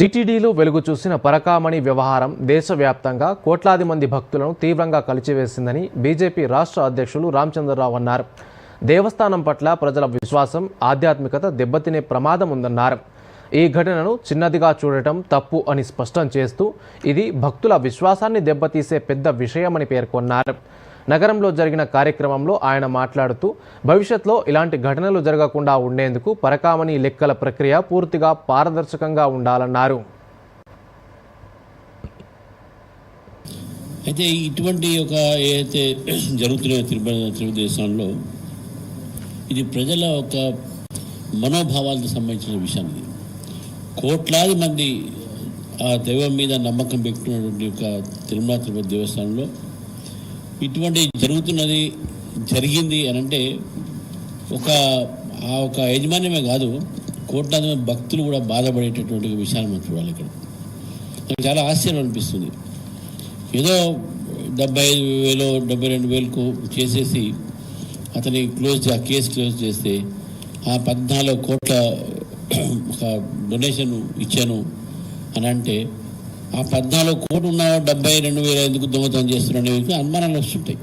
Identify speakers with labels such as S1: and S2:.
S1: టీటీడీలో వెలుగు చూసిన పరకామణి వ్యవహారం దేశవ్యాప్తంగా కోట్లాది మంది భక్తులను తీవ్రంగా కలిచివేసిందని బీజేపీ రాష్ట్ర అధ్యక్షులు రామచంద్రరావు అన్నారు. దేవస్థానం పట్ల ప్రజల విశ్వాసం ఆధ్యాత్మికత దెబ్బతినే ప్రమాదం ఉందన్నారు. ఈ ఘటనను చిన్నదిగా చూడటం తప్పు అని స్పష్టం చేస్తూ ఇది భక్తుల విశ్వాసాన్ని దెబ్బతీసే పెద్ద విషయమని పేర్కొన్నారు. నగరంలో జరిగిన కార్యక్రమంలో ఆయన మాట్లాడుతూ భవిష్యత్లో ఇలాంటి ఘటనలు జరగకుండా ఉండేందుకు పరకామణి లెక్కల ప్రక్రియ పూర్తిగా పారదర్శకంగా ఉండాలన్నారు.
S2: అయితే ఇటువంటి ఒక ఏదైతే జరుగుతున్నాయో తిరుపతి తెలుగుదేశంలో ఇది ప్రజల ఒక మనోభావాలకు సంబంధించిన విషయం ఇది. కోట్లాది మంది ఆ దైవం మీద నమ్మకం పెట్టుకున్నటువంటి ఒక తిరుమల తిరుపతి దేవస్థానంలో ఇటువంటి జరుగుతున్నది జరిగింది అని అంటే ఒక ఆ ఒక యజమాన్యమే కాదు కోట్లాది మంది భక్తులు కూడా బాధపడేటటువంటి విషయాన్ని మనం చూడాలి ఇక్కడ. నాకు చాలా ఆశ్చర్యం అనిపిస్తుంది. ఏదో డెబ్బై ఐదు వేలు డెబ్బై రెండు వేలకు చేసేసి అతని క్లోజ్ ఆ కేసు క్లోజ్ చేస్తే ఆ పద్నాలుగు కోట్ల ఒక డొనేషన్ ఇచ్చాను అని అంటే ఆ పద్నాలుగు కోట్లు ఉన్న డెబ్బై రెండు వేల ఎందుకు దొంగతనం చేస్తున్నాడు అనే అనుమానాలు వస్తుంటాయి.